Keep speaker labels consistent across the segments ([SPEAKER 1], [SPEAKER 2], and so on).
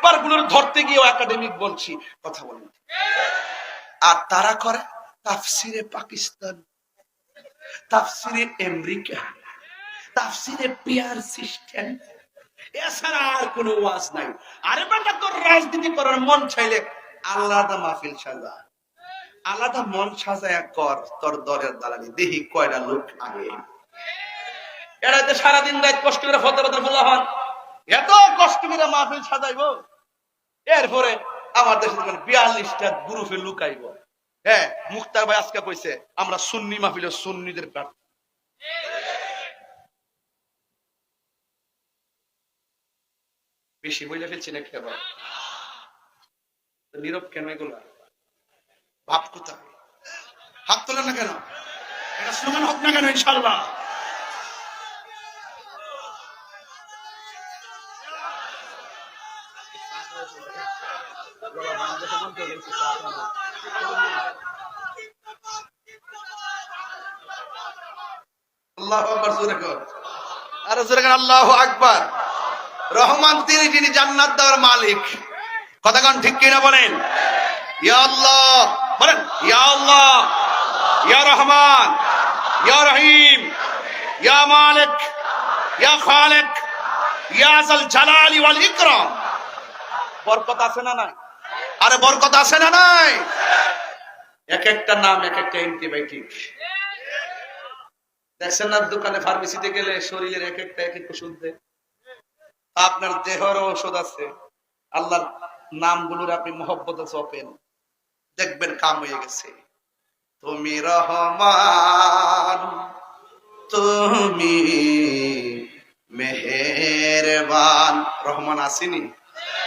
[SPEAKER 1] একবারগুলোর ধরতে গিয়েও একাডেমিক বলছি কথা বলেন। আর তারা করে তাফসিরে পাকিস্তান, তাফসিরে আমেরিকা, তাফসিরে পিয়ার সিস্টেম এছাড়া আর ওয়াজ নাই। আরে বেটা, তোর রাজনীতি করার মন চাইলে আলাদা মাহফিল সাজা। আলাদা মন সাজায় কর, তোর দলের দালালি। দেহি কয়টা লোক আগে। এড়াইতে সারাদিন রাত কষ্ট করে ফতে ফতে বলা হন এত কষ্ট করে মাহফিল সাজাইবো? এরপরে আমার দেশে বিয়াল্লিশটা গ্রুপে লুকাইব। হ্যাঁ মুক্তার ভাই আজকে কইছে, আমরা সুন্নি মাহফিলে সুন্নিদের প্রার্থী। বেশি বইলে ফেলছি নাকি আবার? নীরব কেন এগুলো? ভাব কোথায়? হাত তোলেন না কেন? এটা সমান হোক না কেন ইনশাল্লাহ আল্লাহ রহমান, তিনি যিনি জান্নাত দেওয়ার মালিক। কথাগণ ঠিক কিনা বলেন? ইয়া বলেন, ইয়া আল্লাহ। ইয়া রহমান। ইয়া রহিম। ইয়া মালিক। ইয়া খালিক। ইয়া জাল জালালি ওয়াল ইকরাম। বরকত আছে না নাই? আরে বরকত আছে না নাই? এক একটা নাম, এক একটা অ্যান্টিবায়োটিক দেখছেন না দোকানে ফার্মেসিতে গেলে শরীরের এক একটা, এক এক ওষুধ দেয়? আপনার দেহের ঔষধ আছে। আল্লাহর নামগুলোর আপনি দেখবেন কাম হয়ে গেছে। তুমি রহমান, তুমি মেহেরবান। রহমান আসেনি?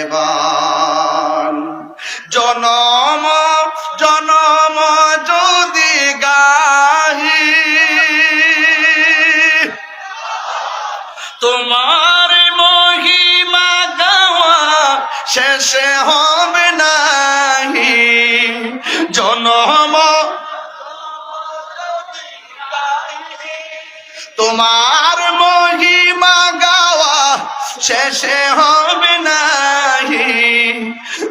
[SPEAKER 1] মেহেরবান জনম জনম যদি গাহি তোমার মহিমা গাওয়া শেষে হবে নাহি। জনম তোমার শেষে হবে নাহি।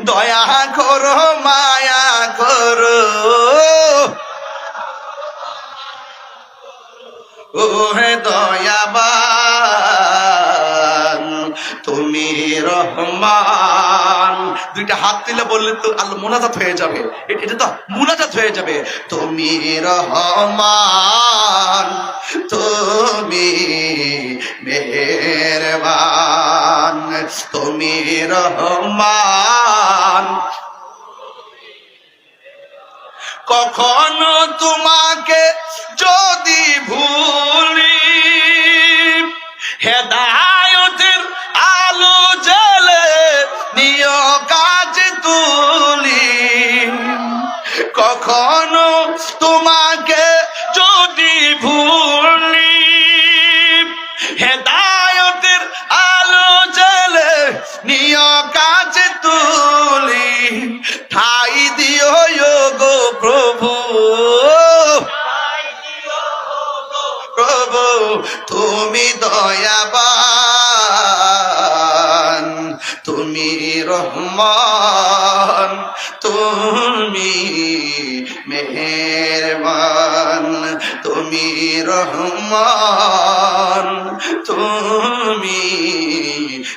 [SPEAKER 1] দয়া করো, মায়া করো। ও হে দয়াবান, তুমি রহমান। দুইটা হাত দিলে বললে তো আল্লাহ মোনাজাত হয়ে যাবে। এটা তো মোনাজাত হয়ে যাবে। তুমি রহমান, তুমি মেহেরবান। তুমি রহমান। কখনো তোমাকে যদি ভুলি, হেদায়তের আলো জ্বলে নিয় কাজ তুলি। কখনো তোমাকে যদি ভুলি তুমি দয়াবান তুমি রহমান তুমি মেহরবান তুমি রহমান তুমি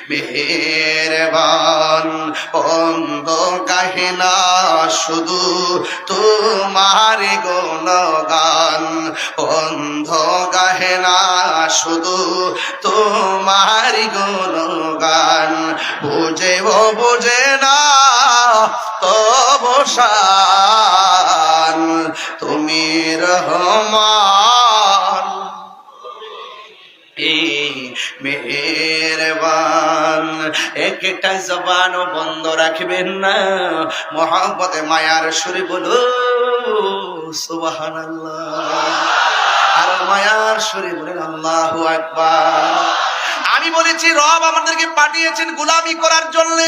[SPEAKER 1] মেহেরবান। অন্ধ গাহে না শুধু তোমার গুণগান। অন্ধ গাহে না শুধু তোমার গুণগান। বুঝে ও বুঝে না তব শান তুমি রহমান। মেহেরবান। একটা জবানও বন্ধ রাখবেন না। মহাব্বতে মায়ার সুরে বলো সুবাহান আর মায়ার সুরে বলেন আল্লাহ একবার আমি বলেছি, রব আমাদেরকে পাঠিয়েছেন গুলামি করার জন্য।